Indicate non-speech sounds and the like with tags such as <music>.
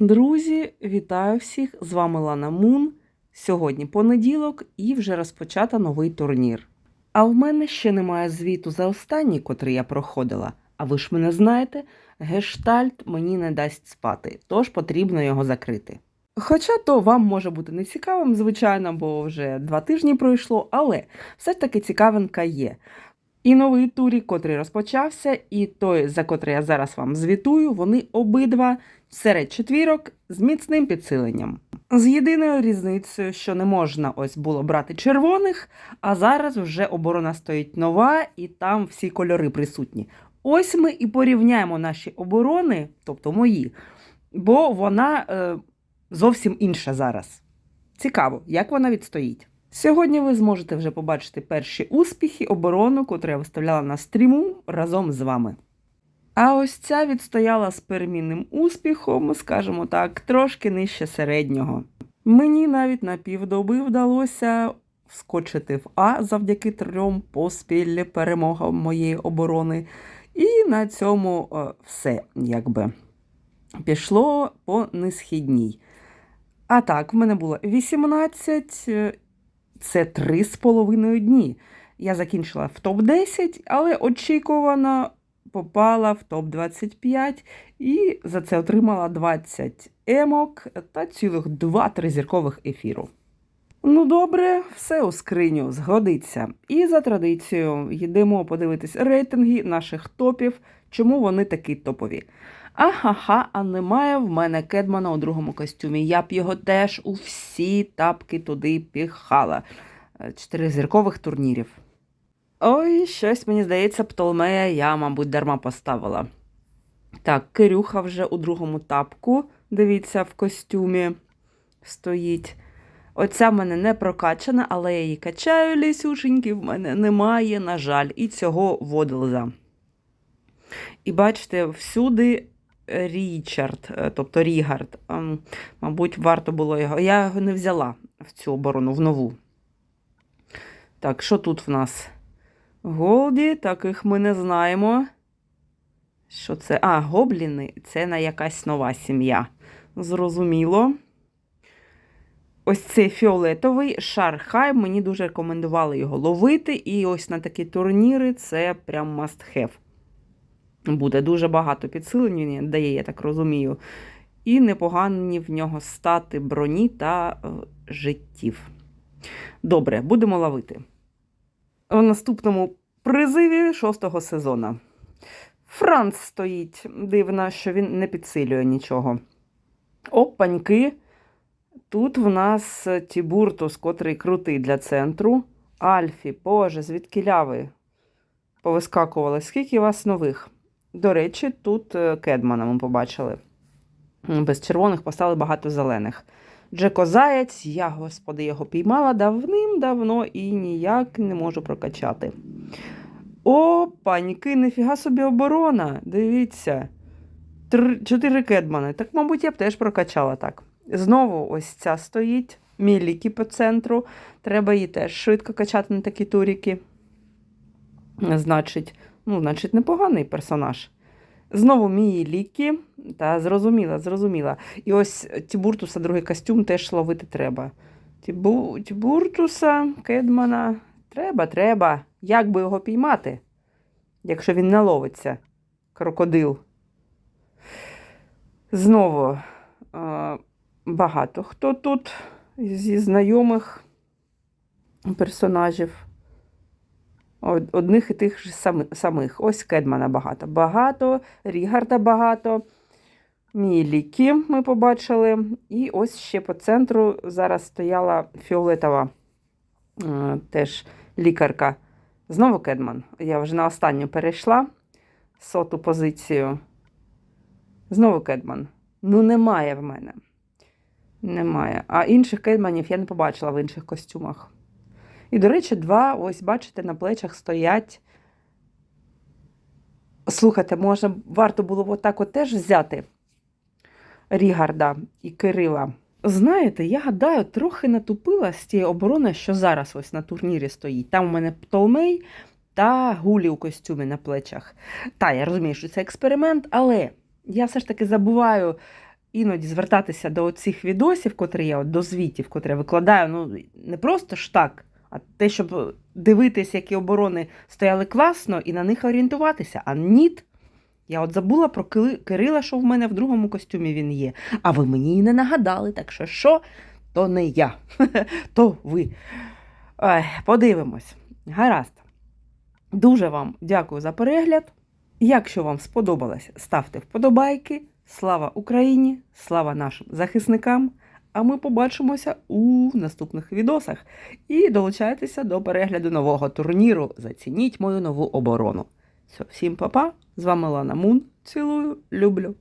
Друзі, вітаю всіх! З вами Лана Мун. Сьогодні понеділок і вже розпочато новий турнір. А в мене ще немає звіту за останній, котрий я проходила. А ви ж мене знаєте, гештальт мені не дасть спати, тож потрібно його закрити. Хоча то вам може бути не цікавим, звичайно, бо вже два тижні пройшло, але все ж таки цікавинка є. І новий турік, котрий розпочався, і той, за котрий я зараз вам звітую, вони обидва серед четвірок з міцним підсиленням. З єдиною різницею, що не можна ось було брати червоних, а зараз вже оборона стоїть нова, і там всі кольори присутні. Ось ми і порівняємо наші оборони, тобто мої, бо вона е, зовсім інша зараз. Цікаво, як вона відстоїть. Сьогодні ви зможете вже побачити перші успіхи оборону, котру я виставляла на стріму разом з вами. А ось ця відстояла з перемінним успіхом, скажімо так, трошки нижче середнього. Мені навіть на півдоби вдалося вскочити в А завдяки трьом поспіль перемогам моєї оборони. І на цьому е, все якби пішло по несхідній. А так, в мене було 18, е, це 3,5 дні. Я закінчила в топ-10, але очікувано попала в топ-25 і за це отримала 20 емок та цілих 2-3 зіркових ефіру. Ну, добре, все у скриню згодиться. І за традицією йдемо подивитись рейтинги наших топів, чому вони такі топові. Ахаха, а немає в мене кедмана у другому костюмі. Я б його теж у всі тапки туди піхала. Е, Чотири зіркових турнірів. Ой, щось мені здається, Птолмея я, мабуть, дарма поставила. Так, Кирюха вже у другому тапку, дивіться, в костюмі стоїть. Оця в мене не прокачана, але я її качаю, лісюшеньки, в мене немає, на жаль, і цього водилза. І бачите, всюди Річард, е, тобто Рігард. Ем, Мабуть, варто було його. Я його не взяла в цю оборону, в нову. Так, що тут в нас? Голді, таких ми не знаємо. Що це? А, гобліни це на якась нова сім'я. Зрозуміло. Ось цей фіолетовий шархай. Мені дуже рекомендували його ловити. І ось на такі турніри це прям must have. Буде дуже багато підсилень, дає, я так розумію. І непогані в нього стати броні та е, життів. Добре, будемо ловити. У наступному призиві шостого сезону. Франц стоїть. Дивно, що він не підсилює нічого. Опаньки. Тут в нас Тібуртус, котрий крутий для центру. Альфі, Боже, звідки ляви повискакували. Скільки вас нових? До речі, тут е, Кедмана ми побачили. Без червоних поставили багато зелених. Джеко Заєць, я, господи, його піймала давним-давно і ніяк не можу прокачати. О, паніки, нефіга собі оборона. Дивіться. Чотири кедмани. Так, мабуть, я б теж прокачала так. Знову ось ця стоїть. Міліки по центру. Треба її теж швидко качати на такі туріки. Значить, ну, значить, непоганий персонаж. Знову мій ліки. Та зрозуміла, зрозуміла. І ось Тібуртуса другий костюм теж ловити треба. Тібу... Тібуртуса, Кедмана. Треба, треба. Як би його піймати, якщо він не ловиться? Крокодил. Знову е, багато хто тут зі знайомих персонажів. Од- Одних і тих сами- самих. Ось Кедмана багато. Багато, Рігарда багато. Міліки ми побачили. І ось ще по центру зараз стояла фіолетова е, теж лікарка. Знову Кедман. Я вже на останню перейшла соту позицію. Знову Кедман. Ну, немає в мене. Немає. А інших кедманів я не побачила в інших костюмах. І, до речі, два, ось, бачите, на плечах стоять. Слухайте, може, варто було отак от теж взяти Рігарда і Кирила. Знаєте, я гадаю, трохи натупила з тієї оборони, що зараз ось на турнірі стоїть. Там у мене Птолмей та гулі у костюмі на плечах. Та, я розумію, що це експеримент, але я все ж таки забуваю іноді звертатися до цих відосів, котрі я от, до звітів, котрі я викладаю, ну не просто ж так, а те, щоб дивитись, які оборони стояли класно, і на них орієнтуватися. А ніт. Я от забула про Кирила, що в мене в другому костюмі він є. А ви мені і не нагадали, так що що, то не я, <laughs> то ви. Ой, подивимось. Гаразд. Дуже вам дякую за перегляд. Якщо вам сподобалось, ставте вподобайки. Слава Україні! Слава нашим захисникам! А ми побачимося у наступних відосах. І долучайтеся до перегляду нового турніру. Зацініть мою нову оборону. Все, всім па-па! З вами Лана Мун. Цілую, люблю.